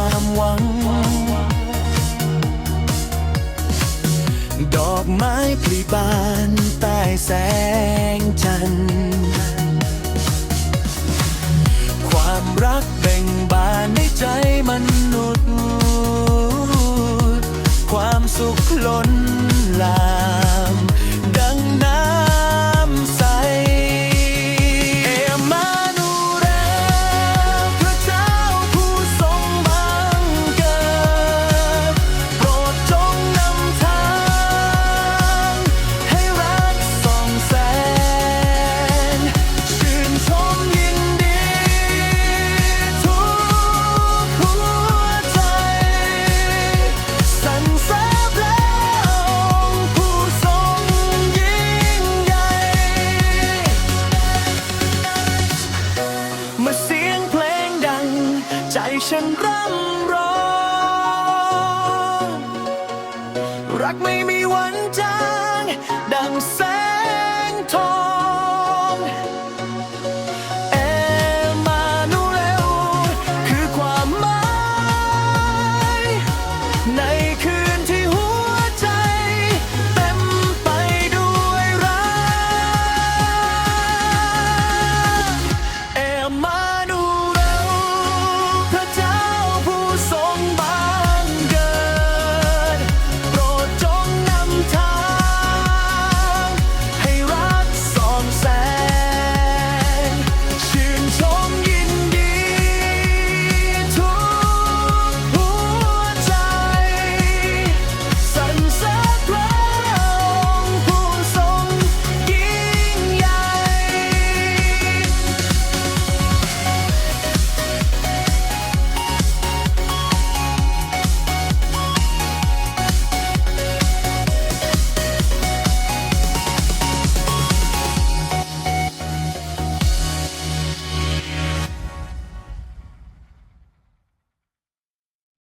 ความหวัง ดอกไม้พลีบานใต้แสง ฉันร่ำร้องรักไม่มีวันจางดังแสงทอง